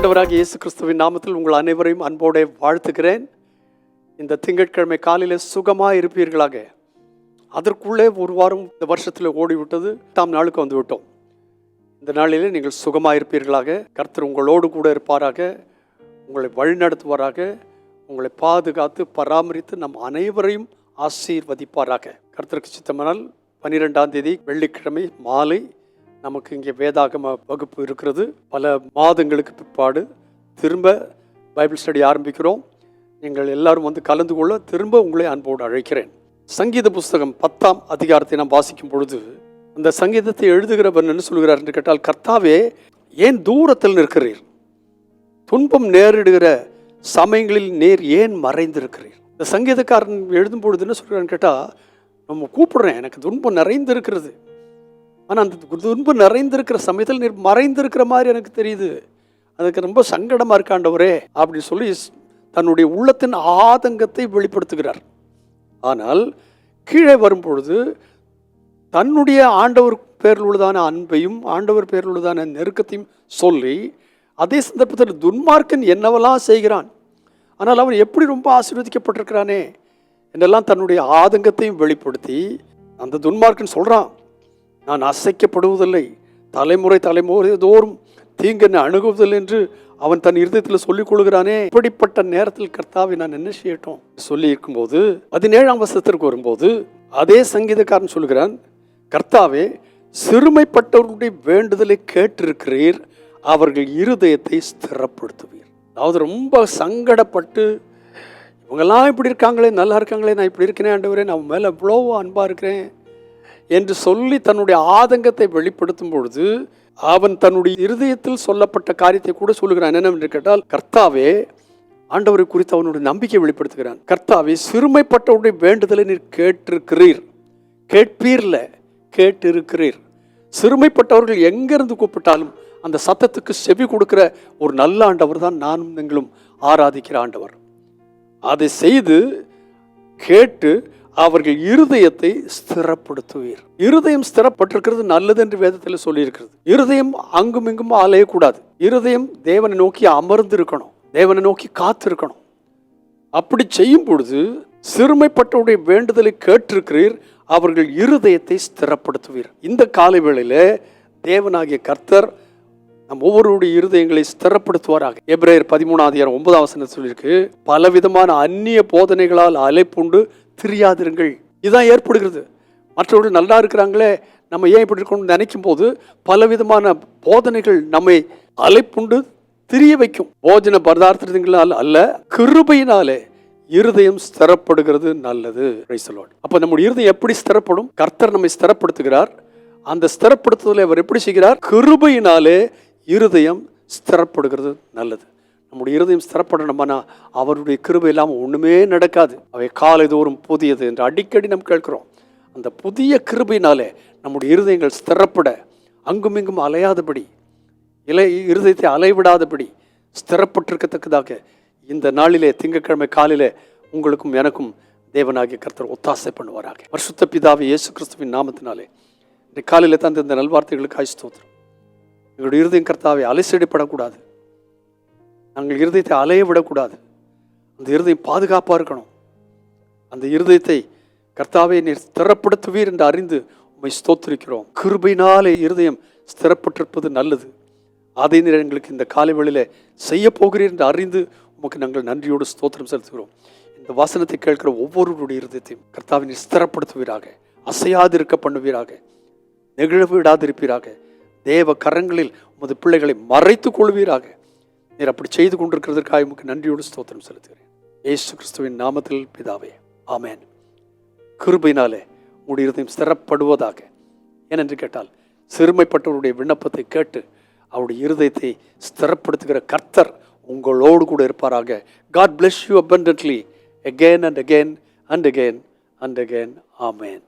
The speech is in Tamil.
ஆண்டவராக இயேசு கிறிஸ்துவின் நாமத்தில் உங்கள் அனைவரையும் அன்போடு வாழ்த்துகிறேன். இந்த திங்கட்கிழமை காலையில் சுகமாக இருப்பீர்களாக. அதற்குள்ளே ஒரு வாரம் இந்த வருஷத்தில் ஓடிவிட்டது தாம் நாளுக்கு வந்து விட்டோம் இந்த நாளிலே நீங்கள் சுகமாக இருப்பீர்களாக. கர்த்தர் உங்களோடு கூட இருப்பாராக. உங்களை வழிநடத்துவாராக உங்களை பாதுகாத்து பராமரித்து நம் அனைவரையும் ஆசீர்வதிப்பாராக. கர்த்தருக்கு சித்தமானால் பன்னிரெண்டாம் தேதி வெள்ளிக்கிழமை மாலை நமக்கு இங்கே வேதாகம வகுப்பு இருக்கிறது. பல மாதங்களுக்கு பிற்பாடு திரும்ப பைபிள் ஸ்டடி ஆரம்பிக்கிறோம். நீங்கள் எல்லாரும் வந்து கலந்து கொள்ள திரும்ப உங்களை அன்போடு அழைக்கிறேன். சங்கீத புஸ்தகம் பத்தாம் அதிகாரத்தை நாம் வாசிக்கும் பொழுது அந்த சங்கீதத்தை எழுதுகிறவர் என்ன சொல்கிறார் என்று கேட்டால் கர்த்தாவே ஏன் தூரத்தில் நிற்கிறீர்? துன்பம் நேரிடுகிற சமயங்களில் நேர் ஏன் மறைந்திருக்கிறீர்? இந்த சங்கீதக்காரன் எழுதும் பொழுது என்ன சொல்கிறான்னு கேட்டால் நம்ம கூப்பிடுறேன் எனக்கு துன்பம் நிறைந்திருக்கிறது. ஆனால் அந்த துன்பு நிறைந்திருக்கிற சமயத்தில் நீர் மறைந்திருக்கிற மாதிரி எனக்கு தெரியுது. அதுக்கு ரொம்ப சங்கடமாக இருக்காண்டவரே அப்படின்னு சொல்லி தன்னுடைய உள்ளத்தின் ஆதங்கத்தை வெளிப்படுத்துகிறார். ஆனால் கீழே வரும்பொழுது தன்னுடைய ஆண்டவர் பேரில் உள்ளதான அன்பையும் ஆண்டவர் பேரில் உள்ளதான நெருக்கத்தையும் சொல்லி அதே சந்தர்ப்பத்தில் துன்மார்க்கன் என்னவெல்லாம் செய்கிறான்? ஆனால் அவன் எப்படி ரொம்ப ஆசீர்வதிக்கப்பட்டிருக்கிறானே? என்றெல்லாம் தன்னுடைய ஆதங்கத்தையும் வெளிப்படுத்தி அந்த துன்மார்க்கன் சொல்கிறான் நான் அசைக்கப்படுவதில்லை. தலைமுறை தலைமுறை தோறும் தீங்கன்னு அணுகுவதில்லை என்று அவன் தன் இருதயத்தில் சொல்லிக் கொள்கிறானே. இப்படிப்பட்ட நேரத்தில் கர்த்தாவை நான் என்ன செய்யட்டும்? சொல்லி இருக்கும்போது பதினேழாம் வருஷத்திற்கு வரும்போது அதே சங்கீதக்காரன் சொல்கிறான் கர்த்தாவே சிறுமைப்பட்டவர்களுடைய வேண்டுதலை கேட்டிருக்கிறீர் அவர்கள் இருதயத்தை ஸ்திரப்படுத்துவீர். அதாவது ரொம்ப சங்கடப்பட்டு இவங்கெல்லாம் இப்படி இருக்காங்களே நல்லா இருக்காங்களே நான் இப்படி இருக்கிறேன் ஆண்டவரே நான் மேலே எவ்வளோ அன்பாக இருக்கிறேன். என்று சொல்லி தன்னுடைய ஆதங்கத்தை வெளிப்படுத்தும் பொழுது அவன் தன்னுடைய இருதயத்தில் சொல்லப்பட்ட காரியத்தை கூட சொல்லுகிறான். என்னவென்று கேட்டால் கர்த்தாவே ஆண்டவரை குறித்து அவனுடைய நம்பிக்கை வெளிப்படுத்துகிறான். கர்த்தாவே சிறுமைப்பட்டவருடைய வேண்டுதலை நீர் கேட்டிருக்கிறீர். கேட்பீர்ல கேட்டிருக்கிறீர். சிறுமைப்பட்டவர்கள் எங்கிருந்து கூப்பிட்டாலும் அந்த சத்தத்துக்கு செவி கொடுக்கிற ஒரு நல்ல ஆண்டவர் தான் நானும் நீங்களும் ஆராதிக்கிற ஆண்டவர். அதை செய்து கேட்டு அவர்கள் இருதயத்தை ஸ்திரப்படுத்துவீர். இருதயம் ஸ்திரப்பட்டிருக்கிறது நல்லது என்று வேதத்தில் சொல்லியிருக்கிறது. இருதயம் அங்கும் இங்கும் அலையக்கூடாது இருதயம் தேவனை நோக்கி அமர்ந்து இருக்கணும் தேவனை நோக்கி காத்திருக்கணும். அப்படி செய்யும் பொழுது சிறுமைப்பட்டவுடைய வேண்டுதலை கேட்டிருக்கிறீர் அவர்கள் இருதயத்தை ஸ்திரப்படுத்துவீர். இந்த காலை வேளையில தேவனாகிய கர்த்தர் நம் ஒவ்வொருடைய இருதயங்களை ஸ்திரப்படுத்துவாராக. எப்ரேயர் பதிமூணாவது ஒன்பதாம் வசனம் சொல்லியிருக்கு பலவிதமான அந்நிய போதனைகளால் அலைப்புண்டு திரியாதிருங்கள். இதுதான் ஏற்படுகிறது. மற்றவர்கள் நல்லா இருக்கிறாங்களே நம்ம ஏன் இப்படி இருக்கணும்னு நினைக்கும் போது பலவிதமான போதனைகள் நம்மை அலைப்புண்டு திரிய வைக்கும். போஜன பதார்த்தங்களால் அல்ல கிருபையினாலே இருதயம் ஸ்திரப்படுகிறது நல்லது. Praise அப்ப நம்முடைய இருதயம் எப்படி ஸ்திரப்படும்? கர்த்தர் நம்மை ஸ்திரப்படுத்துகிறார். அந்த ஸ்திரப்படுத்துதலை அவர் எப்படி செய்கிறார்? கிருபையினாலே இருதயம் ஸ்திரப்படுகிறது நல்லது. நம்முடைய இருதயம் ஸ்திரப்படணும்னா அவருடைய கிருபை இல்லாமல் ஒன்றுமே நடக்காது. அவை காலை தோறும் புதியது என்று அடிக்கடி நம்ம கேட்கிறோம். அந்த புதிய கிருபையினாலே நம்முடைய இருதயங்கள் ஸ்திரப்பட அங்குமிங்கும் அலையாதபடி இலை இருதயத்தை அலைவிடாதபடி ஸ்திரப்பட்டிருக்கத்தக்கதாக இந்த நாளிலே திங்கட்கிழமை காலிலே உங்களுக்கும் எனக்கும் தேவனாகிய கர்த்தர் ஒத்தாசை பண்ணுவாராக. வருஷத்த பிதாவை இயேசு கிறிஸ்துவின் நாமத்தினாலே இன்றைக்கு காலையில் தந்த இந்த நல்வார்த்தைகளுக்கு ஆய்ஸ்தோத்திரம் எங்களுடைய இருதயம் கர்த்தாவை அலைசடிப்படக்கூடாது. நாங்கள் இருதயத்தை அலைய விடக்கூடாது. அந்த இருதயம் பாதுகாப்பாக இருக்கணும். அந்த இருதயத்தை கர்த்தாவை நீர் ஸ்திரப்படுத்துவீர் என்று அறிந்து உண்மை ஸ்தோத்திருக்கிறோம். கிருபையினாலே இருதயம் ஸ்திரப்பட்டிருப்பது நல்லது. அதை நேரம் எங்களுக்கு இந்த காலை வேளையிலே செய்ய போகிறீர் என்று அறிந்து உமக்கு நாங்கள் நன்றியோடு ஸ்தோத்திரம் செலுத்துகிறோம். இந்த வசனத்தை கேட்கிற ஒவ்வொருவருடைய இருதயத்தையும் கர்த்தாவை நீர் ஸ்திரப்படுத்துவீராக. அசையாதிருக்க பண்ணுவீராக. நெகிழ விடாதிருப்பீராக தேவ கரங்களில் உமது பிள்ளைகளை மறைத்துக் கொள்வீராக. நீர் அப்படி செய்து கொண்டிருக்கிறதற்காக உமக்கு நன்றியோடு ஸ்தோத்திரம் செலுத்துகிறேன். ஏசு கிறிஸ்துவின் நாமத்தில் பிதாவே ஆமேன். கிருபினாலே உங்களுடைய இருதயம் ஸ்திரப்படுவதாக ஏனென்று கேட்டால் சிறுமைப்பட்டவருடைய விண்ணப்பத்தை கேட்டு அவருடைய இருதயத்தை ஸ்திரப்படுத்துகிற கர்த்தர் உங்களோடு கூட இருப்பாராக. God bless you abundantly again and again and again and again amen.